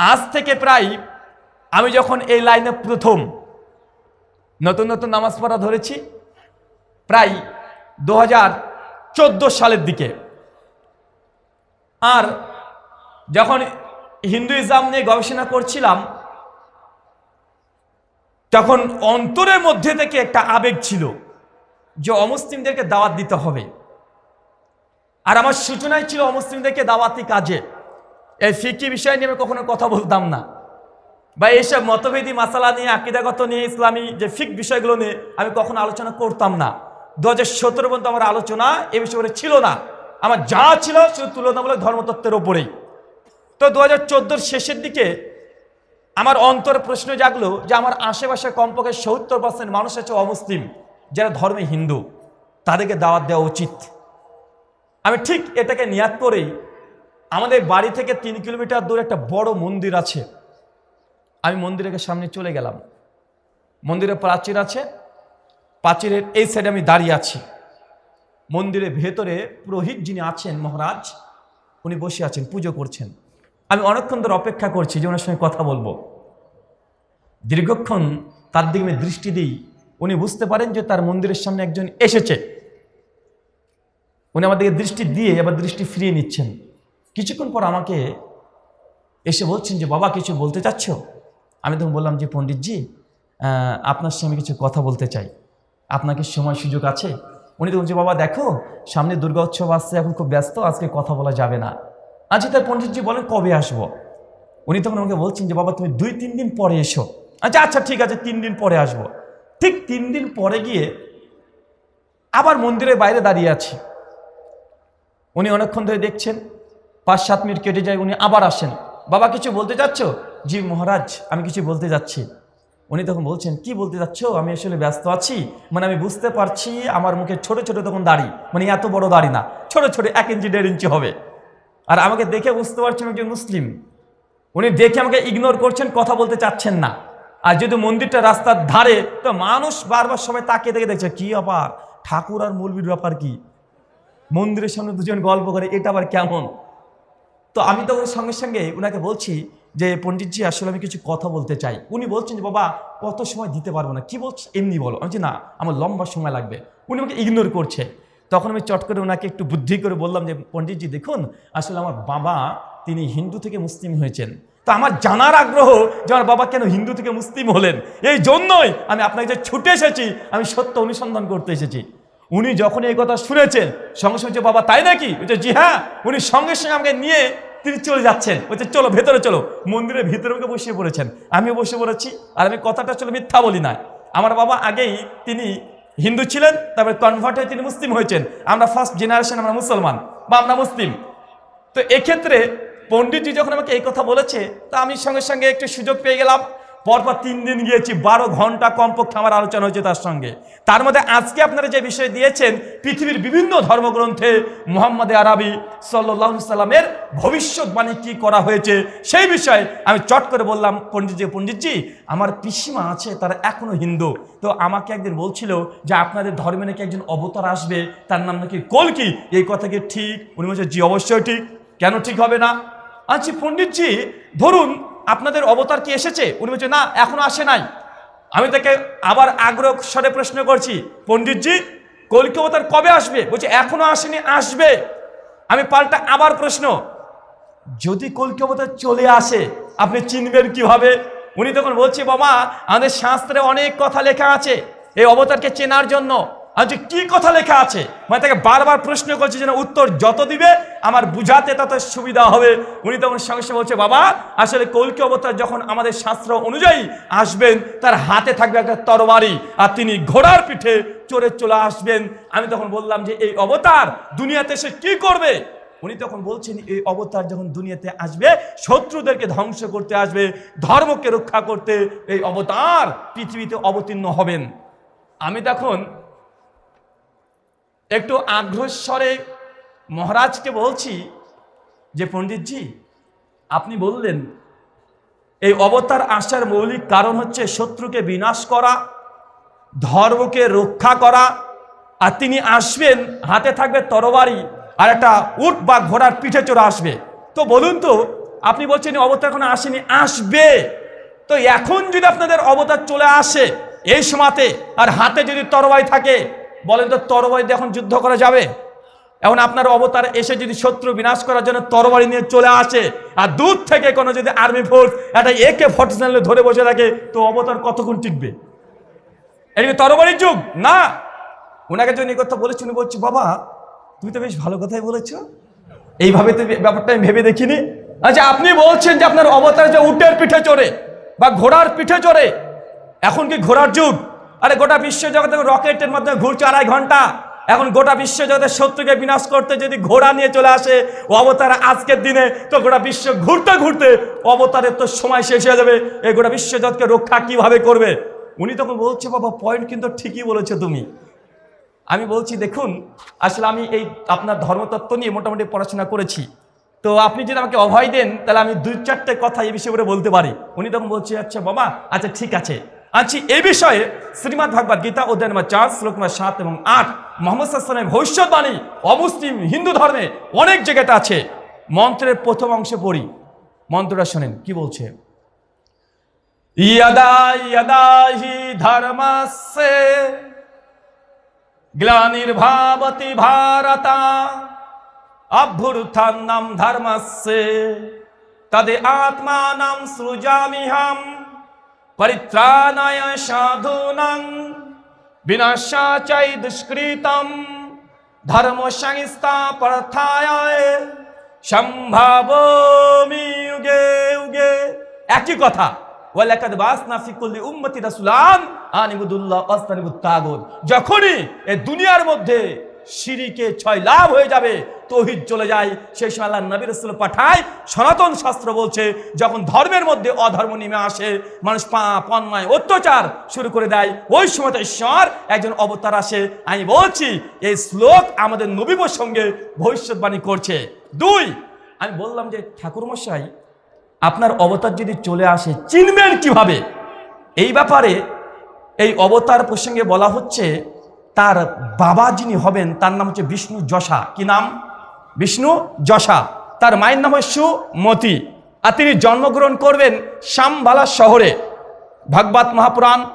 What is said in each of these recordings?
আজ থেকে প্রায় আমি যখন এই লাইনে প্রথম নতুন নতুন নামাজ পড়া ধরেছি, প্রায় দু হাজার চোদ্দ সালের দিকে। আর যখন হিন্দুইজম নিয়ে গবেষণা করছিলাম, তখন অন্তরের মধ্যে থেকে একটা আবেগ ছিল যে অমুসলিমদেরকে দাওয়াত দিতে হবে। আর আমার সূচনায় ছিল অমুসলিমদেরকে দাওয়াতি কাজে। এই ফিকি বিষয় নিয়ে আমি কখনো কথা বলতাম না। বা এইসব মতভেদী মাসালা নিয়ে, আকিদাগত নিয়ে, ইসলামী যে ফিক বিষয়গুলো নিয়ে আমি কখনো আলোচনা করতাম না। দু হাজার সতেরো পর্যন্ত আমার আলোচনা এ বিষয়ে ছিল না। আমার যা ছিল শুধু তুলনামূলক ধর্মতত্ত্বের ওপরেই তো দু হাজার শেষের দিকে আমার অন্তর প্রশ্ন জাগলো যে আমার আশেপাশে কমপক্ষে সত্তর পার্সেন্ট মানুষ আছে অমুসলিম, যারা ধর্মে হিন্দু। তাদেরকে দাওয়াত দেওয়া উচিত। আমি ঠিক এটাকে নিয়াত করেই আমাদের বাড়ি থেকে তিন কিলোমিটার দূরে একটা বড় মন্দির আছে। আমি মন্দিরের সামনে চলে গেলাম। মন্দিরে প্রাচীর আছে। প্রাচীরের এই সাইডে আমি দাঁড়িয়ে আছি। মন্দিরের ভেতরে পুরোহিত যিনি আছেন মহারাজ, উনি বসে আছেন, পুজো করছেন। আমি অনেকক্ষণ ধরে অপেক্ষা করছি যে ওনার সঙ্গে কথা বলব। দীর্ঘক্ষণ তার দিকে আমি দৃষ্টি দিই। উনি বুঝতে পারেন যে তার মন্দিরের সামনে একজন এসেছে। উনি আমাদেরকে দৃষ্টি দিয়ে আবার দৃষ্টি ফিরিয়ে নিচ্ছেন। কিছুক্ষণ পর আমাকে এসে বলছেন যে, বাবা, কিছু বলতে চাচ্ছ? আমি তখন বললাম যে, পণ্ডিতজি আপনার সঙ্গে কিছু কথা বলতে চাই। আপনাকে সময় সুযোগ আছে? উনি তখন যে, বাবা, দেখো, সামনে দুর্গা উৎসব আসছে, এখন খুব ব্যস্ত, আজকে কথা বলা যাবে না। আচ্ছা তাই পণ্ডিতজি বলেন কবে আসব? উনি তখন আমাকে বলছেন যে, বাবা, তুমি দুই, তিন দিন পরে এসো। আচ্ছা আচ্ছা ঠিক আছে, তিন দিন পরে আসব। ঠিক তিন দিন পরে গিয়ে আবার মন্দিরের বাইরে দাঁড়িয়ে আছি। উনি অনেকক্ষণ ধরে দেখছেন পাঁচ, সাত মিনিট কেটে যায়, উনি আবার আসেন। বাবা, কিছু বলতে চাচ্ছ? জি মহারাজ, আমি কিছু বলতে যাচ্ছি। উনি তখন বলছেন, কি বলতে যাচ্ছ? আমি আসলে ব্যস্ত আছি। মানে আমি বুঝতে পারছি, আমার মুখে ছোট ছোট তখন দাড়ি। মানে এত বড় দাড়ি না। ছোট ছোট এক ইঞ্চি, দেড় ইঞ্চি হবে। আর আমাকে দেখে বুঝতে পারছেন একজন মুসলিম। উনি দেখে আমাকে ইগনোর করছেন, কথা বলতে চাচ্ছেন না। আর যদি মন্দিরটা রাস্তার ধারে, তো মানুষ বারবার সবাই তাকিয়ে দেখে দেখছে, কি ব্যাপার? ঠাকুর আর মৌলবীর ব্যাপার কি? মন্দিরের সামনে দুজন গল্প করে, এটা আবার কেমন? তো আমি তখন সঙ্গে সঙ্গে উনাকে বলছি যে, পণ্ডিতজি, আসলে আমি কিছু কথা বলতে চাই। উনি বলছেন যে, বাবা, কত সময় দিতে পারব না। কি বলছো? এমনি বলো। আমি না, আমার লম্বা সময় লাগবে। উনি আমাকে ইগনোর করছে। তখন আমি চট করে ওনাকে একটু বুদ্ধি করে বললাম যে, পণ্ডিতজি, দেখুন, আসলে আমার বাবা, তিনি হিন্দু থেকে মুসলিম হয়েছেন। তো আমার জানার আগ্রহ যে, আমার বাবা কেন হিন্দু থেকে মুসলিম হলেন? এই জন্যই আমি আপনাকে যে, ছুটে এসেছি, আমি সত্য অনুসন্ধান করতে এসেছি। উনি যখন এই কথা শুনেছেন, সঙ্গে সঙ্গে বাবা, তাই নাকি? বলছে, জি হ্যাঁ। উনি সঙ্গে সঙ্গে আমাকে নিয়ে তিনি চলে যাচ্ছেন। বলছে, চলো, ভেতরে চলো। মন্দিরের ভিতরে আমাকে বসিয়ে পড়েছেন। আমিও বসে পড়েছি, আর আমি কথাটা চলো মিথ্যা বলি না। আমার বাবা আগেই তিনি হিন্দু ছিলেন, তারপরে কনভার্ট হয়ে তিনি মুসলিম হয়েছেন। আমরা ফার্স্ট জেনারেশন আমরা মুসলমান, বা আমরা মুসলিম। তো এক্ষেত্রে পণ্ডিতজি যখন আমাকে এই কথা বলেছে, তা আমি সঙ্গে সঙ্গে একটু সুযোগ পেয়ে গেলাম। পরপর তিন দিন গিয়েছি, বারো ঘণ্টা কমপক্ষে আমার আলোচনা হয়েছে তার সঙ্গে। তার মধ্যে আজকে আপনারা যে বিষয় দিয়েছেন, পৃথিবীর বিভিন্ন ধর্মগ্রন্থে মোহাম্মদ আরবি সাল্লাহ সাল্লামের ভবিষ্যৎবাণী কি করা হয়েছে, সেই বিষয়ে আমি চট করে বললাম পণ্ডিতজি পণ্ডিতজি আমার পিসিমা আছে, তারা এখনও হিন্দু। তো আমাকে একদিন বলছিল যে আপনাদের ধর্মে নাকি একজন অবতার আসবে, তার নাম নাকি কলকি এই কথা কি ঠিক? উনি বলছে, জি, অবশ্যই ঠিক। কেন ঠিক হবে না? আচ্ছা পণ্ডিতজি ধরুন আপনাদের অবতার কি এসেছে? উনি বলছে, না, এখনও আসে নাই। আমি তাকে আবার আগ্রহ স্বরে প্রশ্ন করছি, পণ্ডিতজি, কলকি অবতার কবে আসবে? বলছে, এখনও আসেনি, আসবে। আমি পাল্টা আবার প্রশ্ন, যদি কলকি অবতার চলে আসে, আপনি চিনবেন কীভাবে? উনি তখন বলছে, বাবা, আমাদের শাস্ত্রে অনেক কথা লেখা আছে, এই অবতারকে চেনার জন্য। আজ কি কথা লেখা আছে? মানে তাকে বারবার প্রশ্ন করছে যেন উত্তর যত দিবে, আমার বুঝাতে তত সুবিধা হবে। উনি তখন সঙ্গে সঙ্গে বলছে, বাবা, আসলে কলকি অবতার যখন আমাদের শাস্ত্র অনুযায়ী আসবেন, তার হাতে থাকবে একটা তরবারি আর তিনি ঘোড়ার পিঠে চড়ে চলে আসবেন। আমি তখন বললাম যে, এই অবতার দুনিয়াতে সে কি করবে? উনি তখন বলছেন, এই অবতার যখন দুনিয়াতে আসবে, শত্রুদেরকে ধ্বংস করতে আসবে, ধর্মকে রক্ষা করতে এই অবতার পৃথিবীতে অবতীর্ণ হবেন। আমি তখন একটু আগ্রহস্বরে মহারাজকে বলছি যে পণ্ডিতজি, আপনি বললেন, এই অবতার আসার মৌলিক কারণ হচ্ছে শত্রুকে বিনাশ করা, ধর্মকে রক্ষা করা, আর তিনি আসবেন, হাতে থাকবে তরবারি আর একটা উট বা ঘোড়ার পিঠে চড়ে আসবে। তো বলুন তো, আপনি বলছেন অবতার এখনও আসেনি, আসবে। তো এখন যদি আপনাদের অবতার চলে আসে এই সময়তে, আর হাতে যদি তরবারি থাকে বলেন তো, তরবারি দিয়ে এখন যুদ্ধ করা যাবে? এখন আপনার অবতার এসে যদি শত্রু বিনাশ করার জন্য তরবারি নিয়ে চলে আসে, আর দূর থেকে কোনো যদি আর্মি ফোর্স একটা একে ফর্টি ধরে বসে থাকে, তো অবতার কতক্ষণ টিকবে? এটা কি তরবারির যুগ? না। ওনাকে এই কথা বলেছি, উনি বলছি, বাবা, তুমি তো বেশ ভালো কথাই বলেছ। এইভাবে তো ব্যাপারটা আমি ভেবে দেখিনি। আচ্ছা আপনি বলছেন যে আপনার অবতার যে উটের পিঠে চড়ে বা ঘোড়ার পিঠে চড়ে, এখন কি ঘোড়ার যুগ? আরে গোটা বিশ্ব জগতে রকেটের মাধ্যমে ঘুরছে আড়াই ঘণ্টা। এখন গোটা বিশ্ব জগতের শত্রুকে বিনাশ করতে যদি ঘোড়া নিয়ে চলে আসে অবতার আজকের দিনে, তো গোটা বিশ্ব ঘুরতে ঘুরতে অবতারের তো সময় শেষ হয়ে যাবে। এই গোটা বিশ্ব জগৎকে রক্ষা কীভাবে করবে? উনি তখন বলছে, বাবা পয়েন্ট কিন্তু ঠিকই বলেছ তুমি। আমি বলছি, দেখুন, আসলে আমি এই আপনার ধর্মতত্ত্ব নিয়ে মোটামুটি পড়াশোনা করেছি। তো আপনি যদি আমাকে অভয় দেন, তাহলে আমি দুই চারটে কথা এই বিষয়ে বলতে পারি। উনি তখন বলছে আচ্ছা বাবা আচ্ছা ঠিক আছে। আচ্ছা এ বিষয়ে শ্রীমৎ ভাগবত গীতা অধ্যায় নম্বর চার, শ্লোক নম্বর সাত এবং আট, মোহাম্মদ ভবিষ্যৎবাণী, অমুসলিম, হিন্দু ধর্মে অনেক জায়গাতে আছে। মন্ত্রের প্রথম অংশে পড়ি। মন্ত্রটা শোনেন, কি বলছে? ইয়াদা ইয়াদা হি ধর্মস্যে গ্লানির্ভাবতি ভারতা অভ্যুত্থান্নাম ধর্মস্যে, তদে আত্মানাম সৃজামিহম পরিত্রাণায় সাধুনাং বিনাশাচাই দুষ্কৃতম ধর্ম সংস্থাপথায় সম্ভাবমি যুগে যুগে একই কথা। ওয়ালাকাদ বাসনা ফি কুল্লি উম্মতি রাসূলান আনিবুদুল্লাহ আস্তানিবুত তাগুত। যখনই এই দুনিয়ার মধ্যে শিরিকে ছয় লাভ হয়ে যাবে তৌহিদ চলে যায় সেই সময় আল্লাহ নবী রাসূল পাঠায়। সনাতন শাস্ত্র বলছে, যখন ধর্মের মধ্যে অধর্ম নেমে আসে, মানুষ পাপ, অন্যায়, অত্যাচার শুরু করে দেয়। ওই সময় ঈশ্বর একজন অবতার আসে। আমি বলছি, এই শ্লোক আমাদের নবী সঙ্গে ভবিষ্যৎবাণী করছে। দুই, আমি বললাম যে, ঠাকুরমশাই, আপনার অবতার যদি চলে আসে, চিনবেন কীভাবে? এই ব্যাপারে এই অবতার প্রসঙ্গে বলা হচ্ছে, তার বাবা যিনি হবেন, তার নাম হচ্ছে বিষ্ণু যশা। কি নাম? বিষ্ণু যশা। তার মায়ের নাম হয় সুমতি। আর তিনি জন্মগ্রহণ করবেন শ্যামবালা শহরে। ভাগবত মহাপুরাণ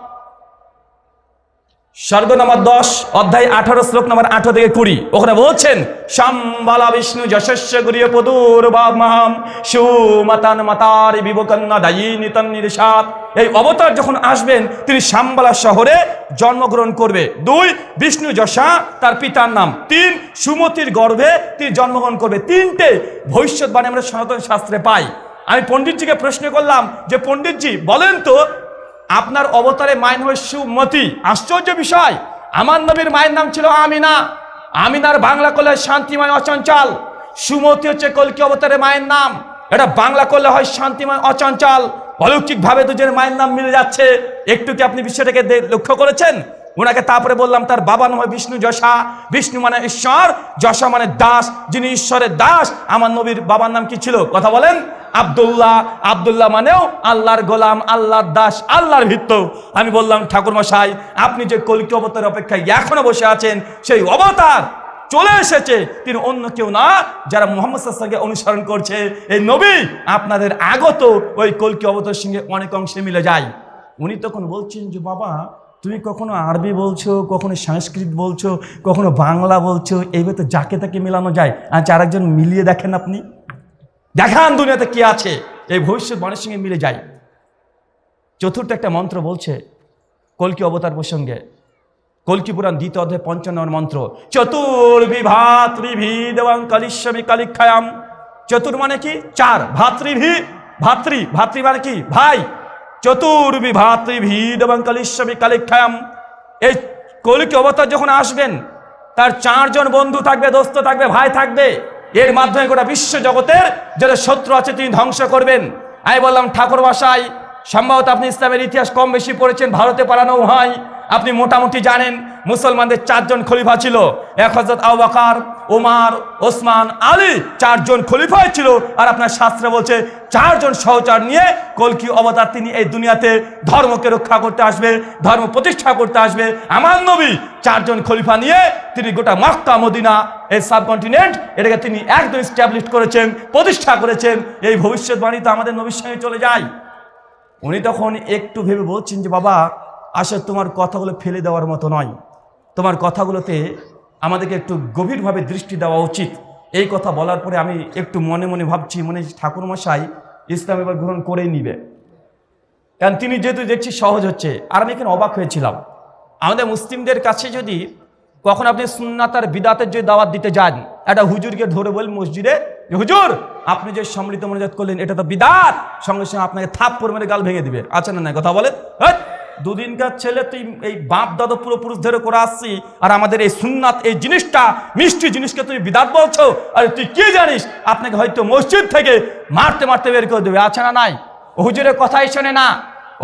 স্বর্গ নম্বর দশ, অধ্যায় আঠারো, শ্লোক নম্বর আঠারো থেকে কুড়ি। ওখানে বলছেন, সম্বালা বিষ্ণু যশস্য গুরিয় পদুর মাহাম সুমাতান মাতার বিবকন্যা দায়ী নিতন নির্সাদ এই অবতার যখন আসবেন, তিনি শাম্বালা শহরে জন্মগ্রহণ করবে। দুই, বিষ্ণু যশা, তার পিতার নাম। তিন, সুমতির গর্ভে তিনি জন্মগ্রহণ করবে। তিনটে, ভবিষ্যৎবাণী আমরা সনাতন শাস্ত্রে পাই। আমি পণ্ডিতজিকে প্রশ্ন করলাম যে, পণ্ডিতজি, বলেন তো আপনার অবতারে মায়ের নাম সুমতি। আশ্চর্য বিষয়, আমার নবীর মায়ের নাম ছিল আমিনা। আমিনার বাংলা করলে শান্তিময় অচঞ্চল। সুমতি হচ্ছে কলকি অবতারে মায়ের নাম। এটা বাংলা করলে হয় শান্তিময় অচঞ্চল। অলৌকিকভাবে দুজনের মায়ের নাম মিলে যাচ্ছে। একটু কি আপনি বিষয়টাকে লক্ষ্য করেছেন? ওনাকে তারপরে বললাম, তার বাবা নাম বিষ্ণু যশা। বিষ্ণু মানে ঈশ্বর, যশা মানে দাস। যিনি ঈশ্বরের দাস, আমার নবীর বাবার নাম কি ছিল? কথা বলেন। আব্দুল্লাহ। আব্দুল্লাহ মানেও আল্লাহর গোলাম, আল্লাহর দাস, আল্লাহর ভিত্ত আমি বললাম, ঠাকুরমশাই, আপনি যে কলিক অবতারের অপেক্ষায় এখনও বসে আছেন, সেই অবতার চলে এসেছে। তিনি অন্য কেউ না, যারা মোহাম্মদ সাল্লামকে অনুসরণ করছে। এই নবী, আপনাদের আগত ওই কলকি অবতার সঙ্গে অনেক অংশে মিলে যায়। উনি তখন বলছেন যে, বাবা তুমি কখনো আরবি বলছো, কখনো সংস্কৃত বলছো, কখনো বাংলা বলছো এইভাবে তো যাকে তাকে মেলানো যায়। আচ্ছা আরেকজন মিলিয়ে দেখেন আপনি। দেখান দুনিয়াতে কি আছে, এই ভবিষ্যৎ ভবিষ্যৎবাণীর সঙ্গে মিলে যায়। চতুর্থ একটা মন্ত্র বলছে কলকি অবতার প্রসঙ্গে কলকি পুরাণ দ্বিতীয় অধ্যায় পঞ্চান্ন মন্ত্র চতুর্বিভা ত্রিভি দেবাং কালিশ্বমী কালিক্ষায়াম। চতুর মানে কি? চার, ভাতৃভি, ভাতৃ ভাতৃ মানে কি? ভাই চতুর্বি ভাতৃভি দেবাং কালিশ্বমী কালিক্ষায়াম। এই কলিকি অবতার যখন আসবেন, তার চারজন বন্ধু থাকবে, দোস্ত থাকবে, ভাই থাকবে, এর মাধ্যমে গোটা বিশ্ব জগতের যারা শত্রু আছে তিনি ধ্বংস করবেন। আমি বললাম, ঠাকুর বাসায় সম্ভবত আপনি ইসলামের ইতিহাস কম বেশি পড়েছেন, ভারতে পালানো হয়। আপনি মোটামুটি জানেন, মুসলমানদের চারজন খলিফা ছিল, এক হজরত আবাকার ওমার, ওসমান, আলী চারজন খলিফায় ছিল আর আপনার শাস্ত্রে বলছে চারজন সহচার নিয়ে কলকি অবতার তিনি এই দুনিয়াতে ধর্মকে রক্ষা করতে আসবে, ধর্ম প্রতিষ্ঠা করতে আসবে। আমার নবী চারজন খলিফা নিয়ে তিনি গোটা মক্কা, মদিনা, এই সাবকন্টিনেন্ট এটাকে তিনি একদম স্ট্যাবলিশ করেছেন, প্রতিষ্ঠা করেছেন। এই ভবিষ্যৎবাণী তো আমাদের নবীর সঙ্গে চলে যায় উনি তখন একটু ভেবে বলছেন যে, বাবা, আসলে তোমার কথাগুলো ফেলে দেওয়ার মতো নয়। তোমার কথাগুলোতে আমাদেরকে একটু গভীরভাবে দৃষ্টি দেওয়া উচিত। এই কথা বলার পরে আমি একটু মনে মনে ভাবছি, মনে ঠাকুরমশাই ইসলাম এবার গ্রহণ করেই নিবে। কারণ তিনি যেহেতু দেখছি সহজ হচ্ছে, আর আমি এখানে অবাক হয়েছিলাম। আমাদের মুসলিমদের কাছে যদি কখন আপনি সুন্নাতার বিদাতের যে দাওয়াত দিতে যান, একটা হুজুরকে ধরে বল মসজিদে হুজুর, আপনি যে সম্মিলিত মনোজাত করলেন, এটা তো বিদাত। সঙ্গে সঙ্গে আপনাকে থাপ পর মেরে গাল ভেঙে দিবে। আচ্ছা না কথা বলে হ্যাঁ দুদিনকার ছেলে, তুই এই বাপ দাদা পুরোপুরুষ ধরে করে আসছি, আর আমাদের এই সুন্নাত, এই জিনিসটা, মিষ্টি জিনিসকে তুমি বিদাত বলছো, আরে তুই কি জানিস? আপনাকে হয়তো মসজিদ থেকে মারতে মারতে বের করে দেবে, আছে না নাই? হুজুরের কথাই শোনে না।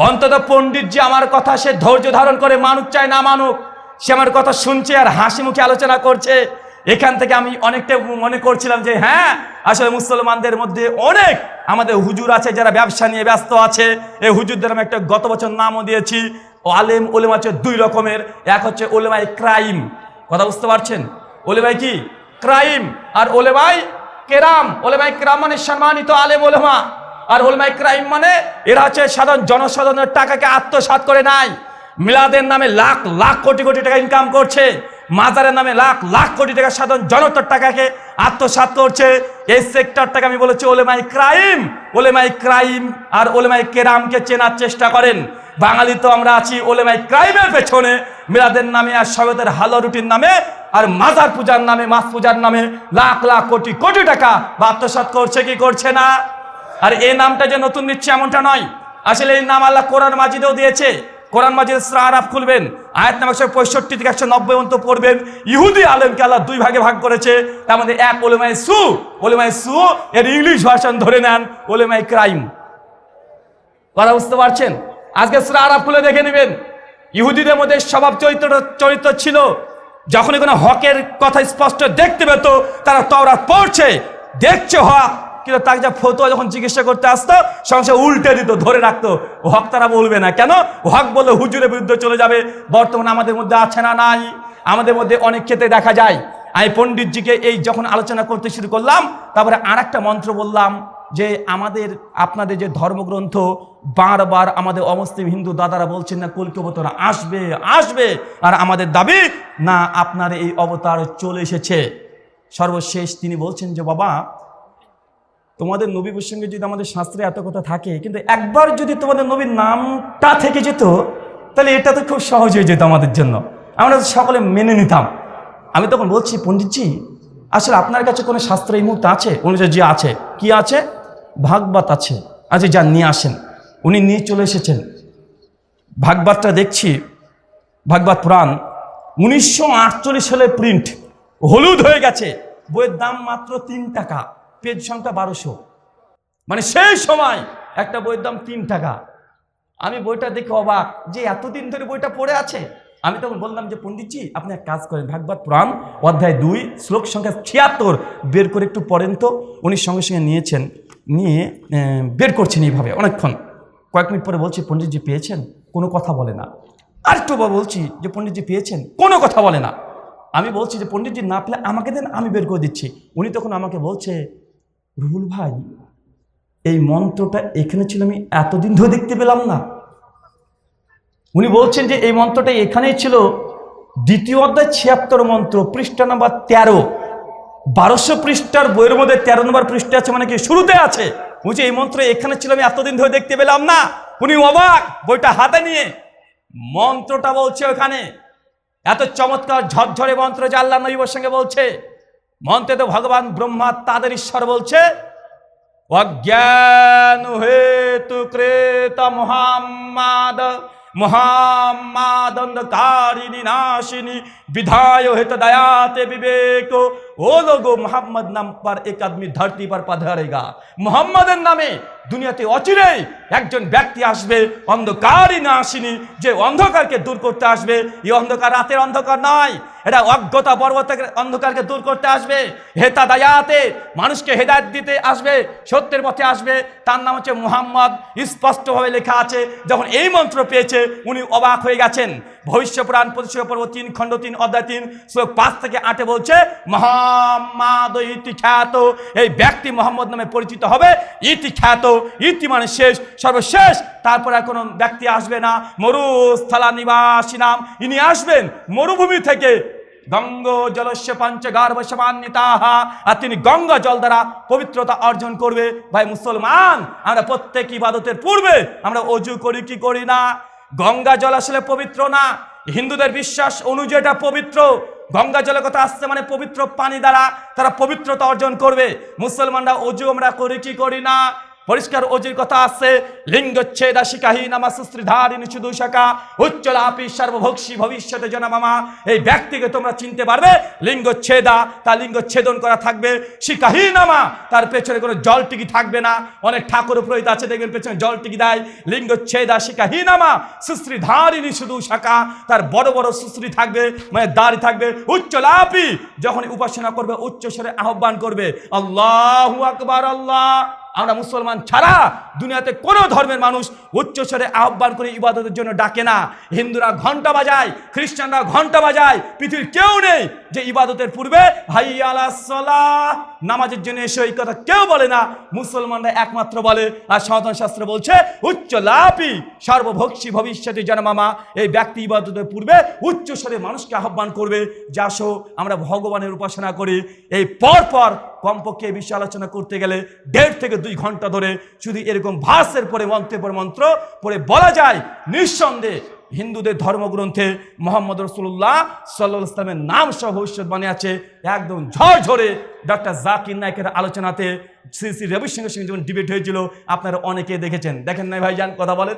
অন্তত পণ্ডিত যে আমার কথা সে ধৈর্য ধারণ করে মানুষ চায় না মানুক। সে আমার কথা শুনছে আর হাসি মুখে আলোচনা করছে। এখান থেকে আমি অনেকটা মনে করছিলাম যে হ্যাঁ আসলে মুসলমানদের মধ্যে অনেক আমাদের হুজুর আছে যারা ব্যবসা নিয়ে ব্যস্ত আছে। এই হুজুরদের আমি একটা গত বছর নামও দিয়েছি। ও আলেম ওলেম আছে দুই রকমের। এক হচ্ছে ওলেমাই ক্রাইম। কথা বুঝতে পারছেন? ওলেমাই কি? ক্রাইম। আর ওলেমাই কেরাম। ওলেমাই কেরাম মানে সম্মানিত আলেম ওলেমা আর ওলেমাই ক্রাইম মানে এরা হচ্ছে সাধারণ জনসাধারণের টাকাকে আত্মসাৎ করে নাই। মিলাদের নামে লাখ লাখ কোটি কোটি টাকা ইনকাম করছে। মাজারের নামে লাখ লাখ কোটি টাকা সাধারণ জনতার টাকাকে আত্মসাৎ করছে। এই সেক্টরটাকে আমি বলেছি ওলেমাই ক্রাইম। ওলেমাই ক্রাইম আর ওলেমাই কেরামকে চেনার চেষ্টা করেন। বাঙালি তো আমরা আছি ওলেমাই ক্রাইমের পেছনে। মিলাদের নামে আর সবেদের হালো রুটির নামে আর মাজার পূজার নামে মাছ পূজার নামে লাখ লাখ কোটি কোটি টাকা বা আত্মসাৎ করছে কি করছে না? আর এই নামটা যে নতুন নিচ্ছে এমনটা নয়। আসলে এই নাম আল্লাহ কোরআন মাজিদেও দিয়েছে। কোরআন মাজিদ আরাফ খুলবেন। আয়াত নাম একশো পঁয়ষট্টি থেকে একশো নব্বই পর্যন্ত পড়বেন। ইহুদি আলেমকে আল্লাহ দুই ভাগে ভাগ করেছে। তার মধ্যে এক ওলেমাই সু ওলেমাই সু, এর ইংলিশ ভার্সন ধরে নেন ওলেমাই ক্রাইম। কথা বুঝতে পারছেন? আজকে সুরা আরাফ খুলে দেখে নেবেন। ইহুদিদের মধ্যে স্বভাব চরিত্র চরিত্র ছিল, যখনই কোনো হকের কথা স্পষ্ট দেখতে পেত, তারা তওরাত পড়ছে, দেখছে হক কিন্তু তাকে যা ফতুয়া যখন চিকিৎসা করতে আসতো সংসার উল্টে দিত, ধরে রাখতো। হক তারা বলবে না। কেন? হক বললে হুজুরের বিরুদ্ধে চলে যাবে। বর্তমানে আমাদের মধ্যে আছে না নাই? আমাদের মধ্যে অনেক ক্ষেত্রে দেখা যায়। আমি পণ্ডিতজিকে এই যখন আলোচনা করতে শুরু করলাম, তারপরে আর একটা মন্ত্র বললাম যে, আমাদের, আপনাদের যে ধর্মগ্রন্থ, বারবার আমাদের অমুসলিম হিন্দু দাদারা বলছেন না কলকি অবতার আসবে আসবে। আর আমাদের দাবি, না, আপনার এই অবতার চলে এসেছে। সর্বশেষ তিনি বলছেন যে, বাবা তোমাদের নবী প্রসঙ্গে যদি আমাদের শাস্ত্রে এত কথা থাকে, কিন্তু একবার যদি তোমাদের নবীর নামটা থেকে যেত, তাহলে এটা তো খুব সহজ হয়ে যেত আমাদের জন্য। আমরা সকলে মেনে নিতাম। আমি তখন বলছি, পণ্ডিতজি, আসলে আপনার কাছে কোনো শাস্ত্র এই মুহূর্তে আছে? অনুযায়ী যে আছে। কি আছে? ভাগবত আছে। আচ্ছা যান, নিয়ে আসেন। উনি নিয়ে চলে এসেছেন। ভাগবতটা দেখছি, ভাগবত পুরাণ। উনিশশো আটচল্লিশ সালে প্রিন্ট হলুদ হয়ে গেছে, বইয়ের দাম মাত্র তিন টাকা। পেজ সংখ্যা বারোশো। মানে সেই সময় একটা বইয়ের দাম তিন টাকা। আমি বইটা দেখে অবাক যে এতদিন ধরে বইটা পড়ে আছে। আমি তখন বললাম যে, পণ্ডিতজি, আপনি এক কাজ করেন। ভাগবত পুরাণ, অধ্যায় দুই, শ্লোক সংখ্যা ছিয়াত্তর বের করে একটু পড়েন তো। উনি সঙ্গে সঙ্গে নিয়েছেন, নিয়ে বের করছেন এইভাবে অনেকক্ষণ। কয়েক মিনিট পরে বলছি, পণ্ডিতজি, পেয়েছেন? কোনো কথা বলে না। আরেকটু বার বলছি যে, পণ্ডিতজি, পেয়েছেন? কোনো কথা বলে না। আমি বলছি যে, পণ্ডিতজি, না পেলে আমাকে দেন, আমি বের করে দিচ্ছি। উনি তখন আমাকে বলছে রুহুল ভাই, এই মন্ত্রটা এখানে ছিল আমি এতদিন ধরে দেখতে পেলাম না। উনি বলছেন যে এই মন্ত্রটা এখানেই ছিল। দ্বিতীয় অধ্যায় ছিয়াত্তর মন্ত্র, পৃষ্ঠা নাম্বার তেরো। বারোশো পৃষ্ঠার বইয়ের মধ্যে তেরো নম্বর পৃষ্ঠা আছে মানে কি শুরুতে আছে। বলছে এই মন্ত্র এখানে ছিল আমি এতদিন ধরে দেখতে পেলাম না। উনি অবাক, বইটা হাতে নিয়ে, মন্ত্রটা বলছে ওখানে। এত চমৎকার ঝরঝরে মন্ত্র যে আল্লাহ নবীর সঙ্গে বলছে। মন্ত্রে তো ভগবান ব্রহ্মা তাদের ঈশ্বর বলছে অজ্ঞান হেতু ক্রেত মহাম্মাদ মহাম্মাদন্দ অন্ধকারিণী নাশিনী विधाय हित दयाते विवेक ও লোগো মোহাম্মদ নাম পার এক আদমি ধরতি পার পাধারেগা মোহাম্মদের নামে দুনিয়াতে অচিরেই একজন ব্যক্তি আসবে অন্ধকারই না আসেনি যে অন্ধকারকে দূর করতে আসবে এই অন্ধকার রাতের অন্ধকার নয় এটা অজ্ঞতা পর্বতের অন্ধকারকে দূর করতে আসবে হেতা দায়াতে মানুষকে হেদায়ত দিতে আসবে সত্যের পথে আসবে তার নাম হচ্ছে মুহাম্মদ স্পষ্টভাবে লেখা আছে যখন এই মন্ত্র পেয়েছে উনি অবাক হয়ে গেছেন ভবিষ্য পুরাণ প্রতিষ্ঠা পর্ব তিন খণ্ড, তিন অধ্যায়, তিন শ্লোক। পাঁচ থেকে আটে বলছে মোহাম্মদ ইতি খ্যাত এই ব্যক্তি মোহাম্মদ নামে পরিচিত হবে। ইতি খ্যাত ইতি মানে শেষ, সর্বশেষ। তারপরে আর কোনো ব্যক্তি আসবে না। মরুস্থলা নিবাসী নাম। ইনি আসবেন মরুভূমি থেকে। গঙ্গ জলস্য পঞ্চগার্ভ সমান্বিতাহা আর তিনি গঙ্গা জল দ্বারা পবিত্রতা অর্জন করবে। ভাই, মুসলমান, আমরা প্রত্যেক ইবাদতের পূর্বে আমরা অজু করি, কি করি না? গঙ্গা জল আসলে পবিত্র না। হিন্দুদের বিশ্বাস অনুযায়ী এটা পবিত্র। গঙ্গা জলের কথা আসছে মানে পবিত্র পানি দ্বারা তারা পবিত্রতা অর্জন করবে। মুসলমানরা অজু আমরা করি, কি করি না? পরিষ্কার অজির কথা আছে। লিঙ্গচ্ছেদা শিকাহী নামা সুশ্রীধারিণী শুধু শাখা উচ্চলাপি সর্বভক্ষী ভবিষ্যতে জনমামা। এই ব্যক্তিকে তোমরা চিনতে পারবে। লিঙ্গচ্ছেদা, তার লিঙ্গচ্ছেদন করা থাকবে। শিকাহী নামা, তার পেছনে কোনো জল টিকি থাকবে না। অনেক ঠাকুর পুরোহিত আছে, দেখবেন পেছনে জল টিকি দেয়। লিঙ্গচ্ছেদা, শিকাহী নামা সুশ্রীধারিণী শাখা তার বড় বড় সুশ্রী থাকবে মানে দাড়ি থাকবে। উচ্চলাপি যখন উপাসনা করবে উচ্চ স্বরে আহ্বান করবে। আল্লাহু আকবার, আল্লাহ। আমরা মুসলমান ছাড়া দুনিয়াতে কোনো ধর্মের মানুষ উচ্চস্বরে আহ্বান করে ইবাদতের জন্য ডাকে না। হিন্দুরা ঘণ্টা বাজায়, খ্রিস্টানরা ঘণ্টা বাজায়, পৃথিবীর কেউ নেই যে ইবাদতের পূর্বে হাই আলাহ নামাজের জন্য এসে এই কথা কেউ বলে না। মুসলমানরা একমাত্র বলে, আর সনাতন শাস্ত্র বলছে, উচ্চ লাপি, সর্বভক্ষী ভবিষ্যতে জনমামা এই ব্যক্তি ইবাদতের পূর্বে উচ্চস্বরে মানুষকে আহ্বান করবে। যা সো আমরা ভগবানের উপাসনা করি। এই পর পর কমপক্ষে এই বিষয়ে আলোচনা করতে গেলে দেড় থেকে দুই ঘণ্টা ধরে শুধু এরকম ভাষের পরে মন্ত্রের পর মন্ত্র পরে বলা যায়, নিঃসন্দেহে হিন্দুদের ধর্মগ্রন্থে মোহাম্মদ রসুল্লাহ সাল্লাহ ইসলামের নাম সহ ভবিষ্যৎবাণী আছে। একদম ঝরঝরে ডক্টর জাকির নায়কের আলোচনাতে শ্রী শ্রী রবির সিং যখন ডিবেট হয়েছিল, আপনারা অনেকে দেখেছেন। দেখেন নাই ভাইজান, কথা বলেন।